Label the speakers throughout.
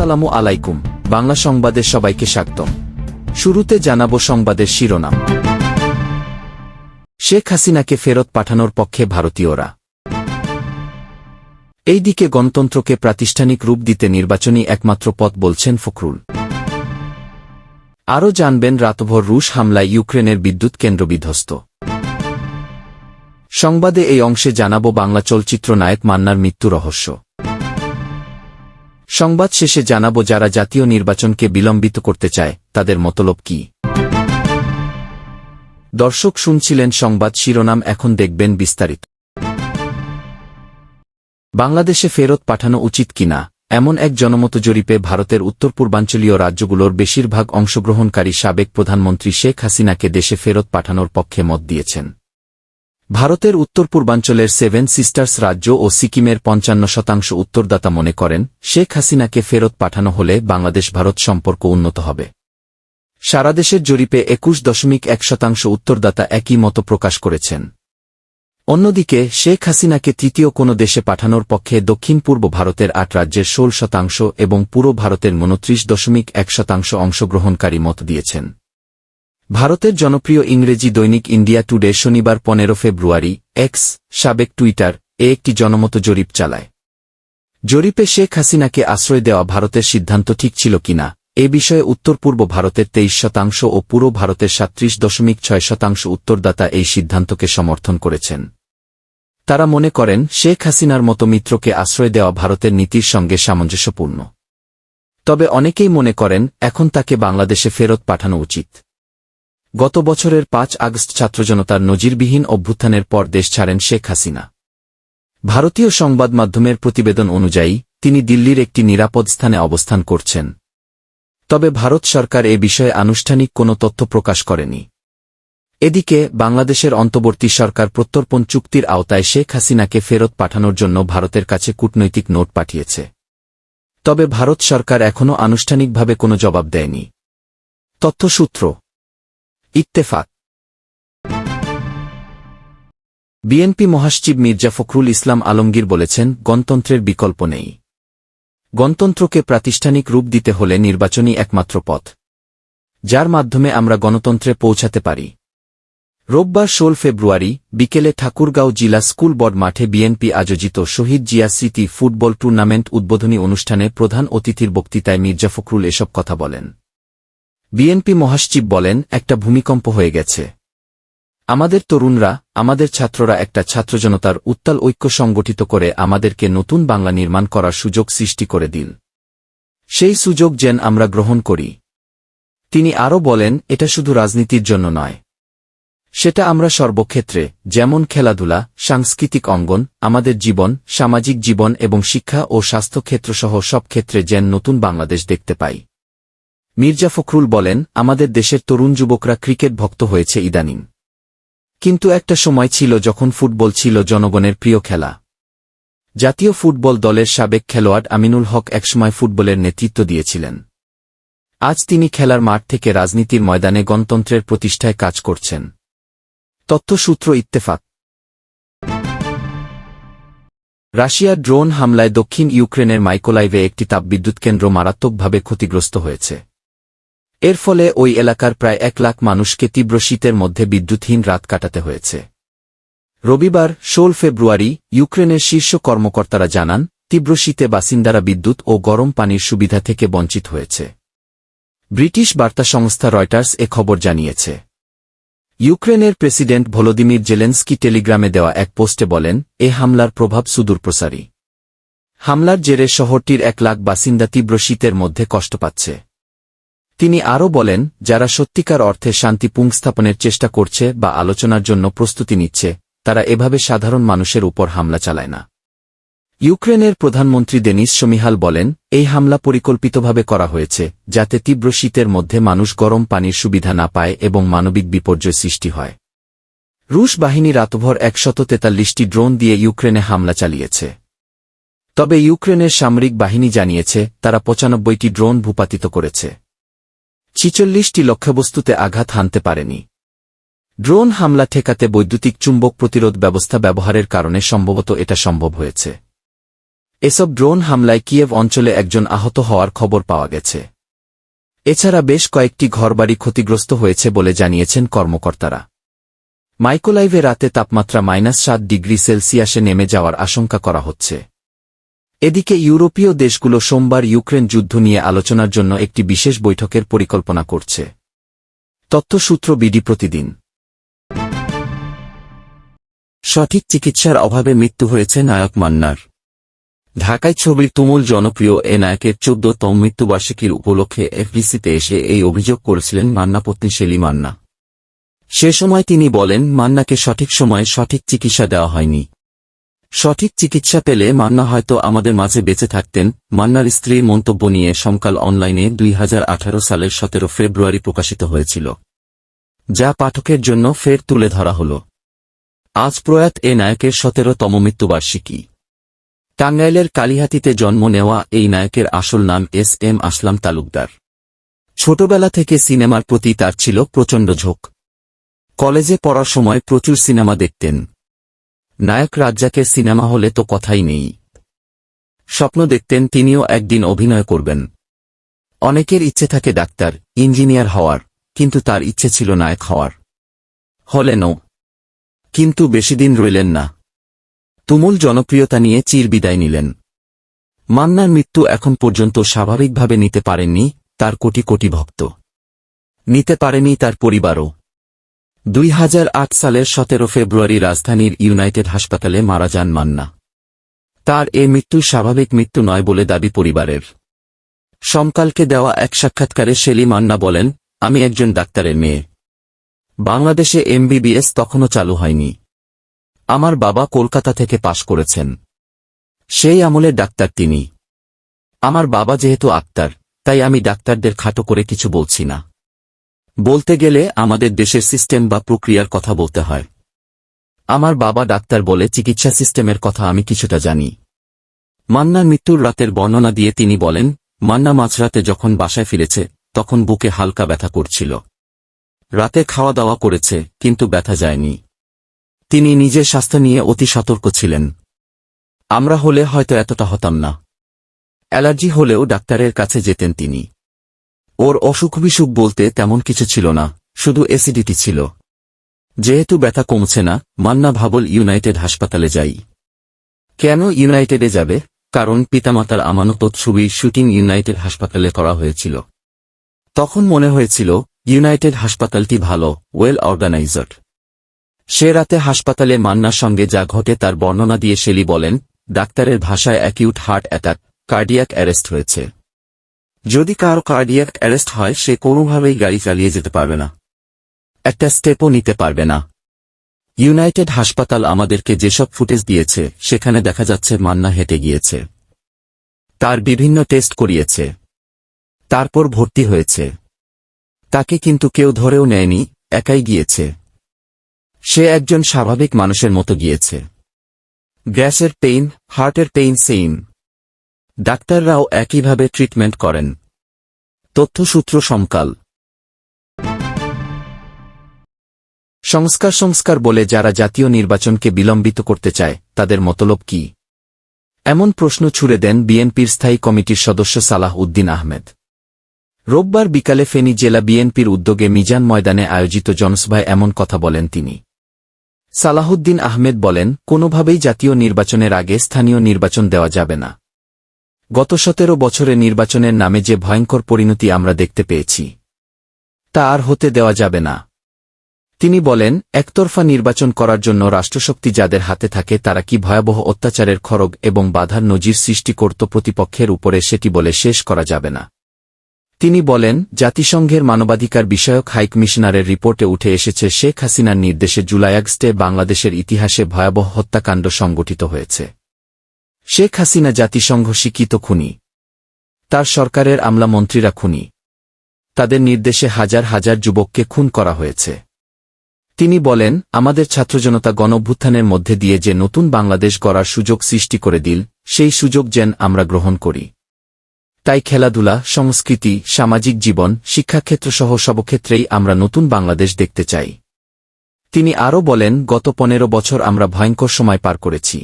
Speaker 1: আসসালামু আলাইকুম, বাংলা সংবাদে সবাইকে স্বাগতম। শুরুতে জানাব সংবাদের শিরোনাম। শেখ হাসিনাকে ফেরত পাঠানোর পক্ষে ভারতীয়রা। এইদিকে গণতন্ত্রকে প্রাতিষ্ঠানিক রূপ দিতে নির্বাচনী একমাত্র পথ বলছেন ফখরুল। আরও জানবেন, রাতভর রুশ হামলায় ইউক্রেনের বিদ্যুৎ কেন্দ্র বিধ্বস্ত। সংবাদে এই অংশে জানাব বাংলা চলচ্চিত্র নায়ক মান্নার মৃত্যু রহস্য। সংবাদ শেষে জানাব যারা জাতীয় নির্বাচনকে বিলম্বিত করতে চায়, তাদের মতলব কি? দর্শক শুনছিলেন সংবাদ শিরোনাম, এখন দেখবেন বিস্তারিত। বাংলাদেশে ফেরত পাঠানো উচিত কিনা? এমন এক জনমত জরিপে ভারতের উত্তর পূর্বাঞ্চলীয় রাজ্যগুলোর বেশিরভাগ অংশগ্রহণকারী সাবেক প্রধানমন্ত্রী শেখ হাসিনাকে দেশে ফেরত পাঠানোর পক্ষে মত দিয়েছেন। ভারতের উত্তর পূর্বাঞ্চলের সেভেন সিস্টার্স রাজ্য ও সিকিমের পঞ্চান্ন শতাংশ উত্তরদাতা মনে করেন, শেখ হাসিনাকে ফেরত পাঠানো হলে বাংলাদেশ ভারত সম্পর্ক উন্নত হবে। সারা দেশের জরিপে একুশ দশমিক এক শতাংশ উত্তরদাতা একই মত প্রকাশ করেছেন। অন্যদিকে, শেখ হাসিনাকে তৃতীয় কোনো দেশে পাঠানোর পক্ষে দক্ষিণ পূর্ব ভারতের আট রাজ্যের ষোল শতাংশ এবং পুরো ভারতের মনত্রিশ দশমিক এক শতাংশ অংশগ্রহণকারী মত দিয়েছেন। ভারতের জনপ্রিয় ইংরেজি দৈনিক ইন্ডিয়া টুডে শনিবার পনেরো ফেব্রুয়ারি, এক্স, সাবেক টুইটার, এ একটি জনমত জরিপ চালায়। জরিপে শেখ হাসিনাকে আশ্রয় দেওয়া ভারতের সিদ্ধান্ত ঠিক ছিল কিনা এ বিষয়ে উত্তর পূর্ব ভারতের তেইশ শতাংশ ও পুরো ভারতের সাত্রিশ দশমিক ছয় শতাংশ উত্তরদাতা এই সিদ্ধান্তকে সমর্থন করেছেন। তারা মনে করেন, শেখ হাসিনার মতো মিত্রকে আশ্রয় দেওয়া ভারতের নীতির সঙ্গে সামঞ্জস্যপূর্ণ। তবে অনেকেই মনে করেন, এখন তাকে বাংলাদেশে ফেরত পাঠানো উচিত। গত বছরের পাঁচ আগস্ট ছাত্রজনতার নজিরবিহীন অভ্যুত্থানের পর দেশ ছাড়েন শেখ হাসিনা। ভারতীয় সংবাদ মাধ্যমের প্রতিবেদন অনুযায়ী, তিনি দিল্লির একটি নিরাপদ স্থানে অবস্থান করছেন। তবে ভারত সরকার এ বিষয়ে আনুষ্ঠানিক কোনো তথ্য প্রকাশ করেনি। এদিকে, বাংলাদেশের অন্তর্বর্তী সরকার প্রত্যর্পণ চুক্তির আওতায় শেখ হাসিনাকে ফেরত পাঠানোর জন্য ভারতের কাছে কূটনৈতিক নোট পাঠিয়েছে। তবে ভারত সরকার এখনও আনুষ্ঠানিকভাবে কোনো জবাব দেয়নি। তথ্যসূত্র ইত্তেফাক। বিএনপি মহাসচিব মির্জা ফখরুল ইসলাম আলমগীর বলেছেন, গণতন্ত্রের বিকল্প নেই। গণতন্ত্রকে প্রাতিষ্ঠানিক রূপ দিতে হলে নির্বাচনই একমাত্র পথ। যার মাধ্যমে আমরা গণতন্ত্রে পৌঁছাতে পারি। রোববার ষোল ফেব্রুয়ারি বিকেলে ঠাকুরগাঁও জেলা স্কুল বোর্ড মাঠে বিএনপি আয়োজিত শহীদ জিয়া স্মৃতি ফুটবল টুর্নামেন্ট উদ্বোধনী অনুষ্ঠানে প্রধান অতিথির বক্তৃতায় মির্জা ফখরুল এসব কথা বলেন। বিএনপি মহাসচিব বলেন, একটা ভূমিকম্প হয়ে গেছে। আমাদের তরুণরা, আমাদের ছাত্ররা একটা ছাত্রজনতার উত্তাল ঐক্য সংগঠিত করে আমাদেরকে নতুন বাংলা নির্মাণ করার সুযোগ সৃষ্টি করে দিন সেই সুযোগ যেন আমরা গ্রহণ করি। তিনি আরও বলেন, এটা শুধু রাজনীতির জন্য নয়। সেটা আমরা সর্বক্ষেত্রে, যেমন খেলাধুলা, সাংস্কৃতিক অঙ্গন, আমাদের জীবন, সামাজিক জীবন এবং শিক্ষা ও স্বাস্থ্যক্ষেত্রসহ সব ক্ষেত্রে যেন নতুন বাংলাদেশ দেখতে পাই। মির্জা ফখরুল বলেন, আমাদের দেশের তরুণ যুবকরা ক্রিকেট ভক্ত হয়েছে ইদানিং। কিন্তু একটা সময় ছিল যখন ফুটবল ছিল জনগণের প্রিয় খেলা। জাতীয় ফুটবল দলের সাবেক খেলোয়াড় আমিনুল হক একসময় ফুটবলের নেতৃত্ব দিয়েছিলেন। আজ তিনি খেলার মাঠ থেকে রাজনীতির ময়দানে গণতন্ত্রের প্রতিষ্ঠায় কাজ করছেন। তথ্যসূত্র ইত্তেফাক। রাশিয়ার ড্রোন হামলায় দক্ষিণ ইউক্রেনের মাইকোলাইভে একটি তাপবিদ্যুৎ কেন্দ্র মারাত্মকভাবে ক্ষতিগ্রস্ত হয়েছে। এর ফলে ওই এলাকার প্রায় এক লাখ মানুষকে তীব্র শীতের মধ্যে বিদ্যুৎহীন রাত কাটাতে হয়েছে। রবিবার, ষোল ফেব্রুয়ারি, ইউক্রেনের শীর্ষ কর্মকর্তারা জানান, তীব্র শীতে বাসিন্দারা বিদ্যুৎ ও গরম পানির সুবিধা থেকে বঞ্চিত হয়েছে। ব্রিটিশ বার্তা সংস্থা রয়টার্স এ খবর জানিয়েছে। ইউক্রেনের প্রেসিডেন্ট ভলোদিমির জেলেন্সকি টেলিগ্রামে দেওয়া এক পোস্টে বলেন, এ হামলার প্রভাব সুদূরপ্রসারী। হামলার জেরে শহরটির এক লাখ বাসিন্দা তীব্র শীতের মধ্যে কষ্ট পাচ্ছে। তিনি আরও বলেন, যারা সত্যিকার অর্থে শান্তি পুংস্থাপনের চেষ্টা করছে বা আলোচনার জন্য প্রস্তুতি নিচ্ছে, তারা এভাবে সাধারণ মানুষের উপর হামলা চালায় না। ইউক্রেনের প্রধানমন্ত্রী দেনিস সমিহাল বলেন, এই হামলা পরিকল্পিতভাবে করা হয়েছে, যাতে তীব্র শীতের মধ্যে মানুষ গরম পানির সুবিধা না পায় এবং মানবিক বিপর্যয় সৃষ্টি হয়। রুশ বাহিনী রাতভর একশত তেতাল্লিশটি ড্রোন দিয়ে ইউক্রেনে হামলা চালিয়েছে। তবে ইউক্রেনের সামরিক বাহিনী জানিয়েছে, তারা পঁচানব্বইটি ড্রোন ভূপাতিত করেছে। ছিচল্লিশটি লক্ষ্যবস্তুতে আঘাত হানতে পারেনি। ড্রোন হামলা ঠেকাতে বৈদ্যুতিক চুম্বক প্রতিরোধ ব্যবস্থা ব্যবহারের কারণে সম্ভবত এটা সম্ভব হয়েছে। এসব ড্রোন হামলায় কিয়েভ অঞ্চলে একজন আহত হওয়ার খবর পাওয়া গেছে। এছাড়া বেশ কয়েকটি ঘরবাড়ি ক্ষতিগ্রস্ত হয়েছে বলে জানিয়েছেন কর্মকর্তারা। মাইকোলাইভে রাতে তাপমাত্রা মাইনাস সাত ডিগ্রি সেলসিয়াসে নেমে যাওয়ার আশঙ্কা করা হচ্ছে। এদিকে ইউরোপীয় দেশগুলো সোমবার ইউক্রেন যুদ্ধ নিয়ে আলোচনার জন্য একটি বিশেষ বৈঠকের পরিকল্পনা করছে। তথ্যসূত্র বিডি প্রতিদিন।
Speaker 2: সঠিক চিকিৎসার অভাবে মৃত্যু হয়েছে নায়ক মান্নার। ঢাকায় ছবির তুমুল জনপ্রিয় এ নায়কের চোদ্দতম মৃত্যুবার্ষিকীর উপলক্ষে এফডিসিতে এসে এই অভিযোগ করেছিলেন মান্না পত্নী শেলি মান্না। সে সময় তিনি বলেন, মান্নাকে সঠিক সময়ে সঠিক চিকিৎসা দেওয়া হয়নি। সঠিক চিকিৎসা পেলে মান্না হয়তো আমাদের মাঝে বেঁচে থাকতেন। মান্নার স্ত্রীর মন্তব্য নিয়ে সমকাল অনলাইনে দুই হাজার আঠারো সালের সতেরো ফেব্রুয়ারি প্রকাশিত হয়েছিল। যা পাঠকের জন্য ফের তুলে ধরা হল। আজ প্রয়াত এ নায়কের সতেরোতম মৃত্যুবার্ষিকী। টাঙ্গাইলের কালিহাতিতে জন্ম নেওয়া এই নায়কের আসল নাম এস এম আসলাম তালুকদার। ছোটবেলা থেকে সিনেমার প্রতি তার ছিল প্রচণ্ড ঝোঁক। কলেজে পড়ার সময় প্রচুর সিনেমা দেখতেন। নায়ক রাজ্জাকের সিনেমা হলে তো কথাই নেই। স্বপ্ন দেখতেন তিনিও একদিন অভিনয় করবেন। অনেকের ইচ্ছে থাকে ডাক্তার, ইঞ্জিনিয়ার হওয়ার, কিন্তু তার ইচ্ছে ছিল নায়ক হওয়ার। হলেনও কিন্তু বেশিদিন রইলেন না। তুমুল জনপ্রিয়তা নিয়ে চির বিদায় নিলেন। মান্নার মৃত্যু এখন পর্যন্ত স্বাভাবিকভাবে নিতে পারেননি তার কোটি কোটি ভক্ত। নিতে পারেনি তার পরিবারও। দুই হাজার আট সালের সতেরো ফেব্রুয়ারি রাজধানীর ইউনাইটেড হাসপাতালে মারা যান মান্না। তার এ মৃত্যু স্বাভাবিক মৃত্যু নয় বলে দাবি পরিবারের। সমকালকে দেওয়া এক সাক্ষাৎকারে শেলি মান্না বলেন, আমি একজন ডাক্তারের মেয়ে। বাংলাদেশে এমবিবিএস তখনও চালু হয়নি। আমার বাবা কলকাতা থেকে পাশ করেছেন। সেই আমলের ডাক্তার তিনি। আমার বাবা যেহেতু আক্তার, তাই আমি ডাক্তারদের খাটো করে কিছু বলছি না। বলতে গেলে আমাদের দেশের সিস্টেম বা প্রক্রিয়ার কথা বলতে হয়। আমার বাবা ডাক্তার বলে চিকিৎসা সিস্টেমের কথা আমি কিছুটা জানি। মান্নার মৃত্যুর রাতের বর্ণনা দিয়ে তিনি বলেন, মান্না মাঝরাতে যখন বাসায় ফিরেছে, তখন বুকে হালকা ব্যথা করছিল। রাতে খাওয়া দাওয়া করেছে, কিন্তু ব্যথা যায়নি। তিনি নিজের স্বাস্থ্য নিয়ে অতি সতর্ক ছিলেন। আমরা হলে হয়তো এতটা হতাম না। অ্যালার্জি হলেও ডাক্তারের কাছে যেতেন তিনি। ওর অসুখ বিসুখ বলতে তেমন কিছু ছিল না, শুধু অ্যাসিডিটি ছিল। যেহেতু ব্যথা কমছে না, মান্না ভাবল ইউনাইটেড হাসপাতালে যাই। কেন ইউনাইটেডে যাবে? কারণ পিতামাতার আমানত ছবি শুটিং ইউনাইটেড হাসপাতালে করা হয়েছিল। তখন মনে হয়েছিল, ইউনাইটেড হাসপাতালটি ভালো ওয়েল অর্গানাইজড সে রাতে হাসপাতালে মান্নার সঙ্গে যা ঘটে তার বর্ণনা দিয়ে শেলি বলেন, ডাক্তারের ভাষায় acute heart attack cardiac arrest হয়েছে। যদি কারও কার্ডিয়াক অ্যারেস্ট হয়, সে কোনোভাবেই গাড়ি চালিয়ে যেতে পারবে না। একটা স্টেপও নিতে পারবে না। ইউনাইটেড হাসপাতাল আমাদেরকে যেসব ফুটেজ দিয়েছে, সেখানে দেখা যাচ্ছে মান্না হেঁটে গিয়েছে। তার বিভিন্ন টেস্ট করিয়েছে। তারপর ভর্তি হয়েছে। তাকে কিন্তু কেউ ধরেও নেয়নি, একাই গিয়েছে। সে একজন স্বাভাবিক মানুষের মতো গিয়েছে। গ্যাসের পেইন হার্টের পেইন সেইম ডাক্তাররাও একইভাবে ট্রিটমেন্ট করেন। তথ্যসূত্র সমকাল।
Speaker 1: সংস্কার সংস্কার বলে যারা জাতীয় নির্বাচনকে বিলম্বিত করতে চায়, তাদের মতলব কি? এমন প্রশ্ন ছুড়ে দেন বিএনপির স্থায়ী কমিটির সদস্য সালাহ উদ্দিন আহমেদ। রোববার বিকালে ফেনী জেলা বিএনপির উদ্যোগে মিজান ময়দানে আয়োজিত জনসভায় এমন কথা বলেন তিনি। সালাহুদ্দিন আহমেদ বলেন, কোনোভাবেই জাতীয় নির্বাচনের আগে স্থানীয় নির্বাচন দেওয়া যাবে না। গত সতেরো বছরে নির্বাচনের নামে যে ভয়ঙ্কর পরিণতি আমরা দেখতে পেয়েছি, তা আর হতে দেওয়া যাবে না। তিনি বলেন, একতরফা নির্বাচন করার জন্য রাষ্ট্রশক্তি যাদের হাতে থাকে তারা কি ভয়াবহ অত্যাচারের খড়গ এবং বাধার নজির সৃষ্টি করত প্রতিপক্ষের উপরে সেটি বলে শেষ করা যাবে না। তিনি বলেন, জাতিসংঘের মানবাধিকার বিষয়ক হাইকমিশনারের রিপোর্টে উঠে এসেছে শেখ হাসিনার নির্দেশে জুলাই আগস্টে বাংলাদেশের ইতিহাসে ভয়াবহ হত্যাকাণ্ড সংগঠিত হয়েছে। শেখ হাসিনা জাতিসংঘ শিক্ষিত খুনি। তার সরকারের আমলা মন্ত্রীরা খুনি। তাদের নির্দেশে হাজার হাজার যুবককে খুন করা হয়েছে। তিনি বলেন, আমাদের ছাত্রজনতা গণভ্যুত্থানের মধ্যে দিয়ে যে নতুন বাংলাদেশ গড়ার সুযোগ সৃষ্টি করে দিল, সেই সুযোগ যেন আমরা গ্রহণ করি। তাই খেলাধুলা, সংস্কৃতি, সামাজিক জীবন শিক্ষাক্ষেত্রসহ সবক্ষেত্রেই আমরা নতুন বাংলাদেশ দেখতে চাই। তিনি আরও বলেন, গত পনেরো বছর আমরা ভয়ঙ্কর সময় পার করেছি।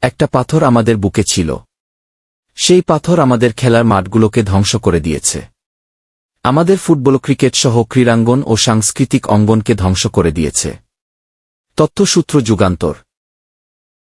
Speaker 1: একটা পাথর আমাদের বুকে ছিল। সেই পাথর আমাদের খেলার মাঠগুলোকে ধ্বংস করে দিয়েছে। আমাদের ফুটবল, ক্রিকেট সহ ক্রীড়াঙ্গন ও সাংস্কৃতিক অঙ্গনকে ধ্বংস করে দিয়েছে। তথ্যসূত্র যুগান্তর।